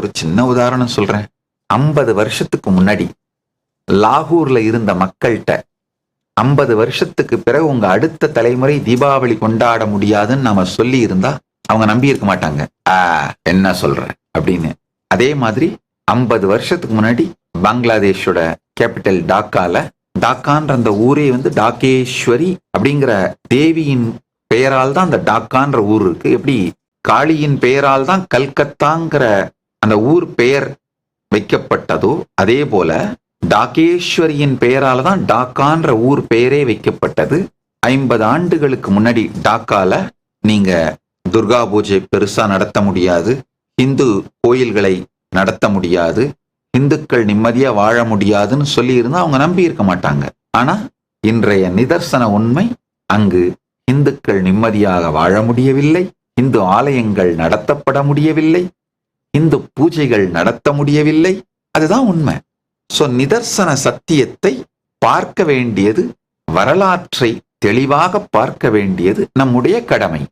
ஒரு சின்ன உதாரணம் சொல்றேன். ஐம்பது வருஷத்துக்கு முன்னாடி லாகூர்ல இருந்த மக்கள்கிட்ட ஐம்பது வருஷத்துக்கு பிறகு உங்க அடுத்த தலைமுறை தீபாவளி கொண்டாட முடியாதுன்னு நாம சொல்லி இருந்தா அவங்க நம்பி இருக்க மாட்டாங்க. ஆ என்ன சொல்ற? அப்படின்னு. அதே மாதிரி ஐம்பது வருஷத்துக்கு முன்னாடி பங்களாதேஷோட கேபிட்டல் டாக்கால டாக்கான்ற அந்த ஊரே வந்து டாக்கேஸ்வரி அப்படிங்கிற தேவியின் பெயரால் தான் அந்த டாக்கான்ற ஊர் இருக்கு. எப்படி? காளியின் பெயரால் தான் கல்கத்தாங்கிற அந்த ஊர் பெயர் வைக்கப்பட்டதோ அதே போல டாக்கேஸ்வரியின் பெயரால தான் டாக்கான்ற ஊர் பெயரே வைக்கப்பட்டது. ஐம்பது ஆண்டுகளுக்கு முன்னாடி டாக்கால நீங்க துர்கா பூஜை பெருசா நடத்த முடியாது. இந்து கோயில்களை நடத்த முடியாது. இந்துக்கள் நிம்மதியா வாழ முடியாதுன்னு சொல்லி இருந்தா அவங்க நம்பி இருக்க மாட்டாங்க. ஆனா இன்றைய நிதர்சன உண்மை அங்கு இந்துக்கள் நிம்மதியாக வாழ முடியவில்லை. இந்து ஆலயங்கள் நடத்தப்பட முடியவில்லை. இந்த பூஜைகள் நடத்த முடியவில்லை. அதுதான் உண்மை. சோ நிதர்சன சத்தியத்தை பார்க்க வேண்டியது வரலாற்றை தெளிவாக பார்க்க வேண்டியது நம்முடைய கடமை.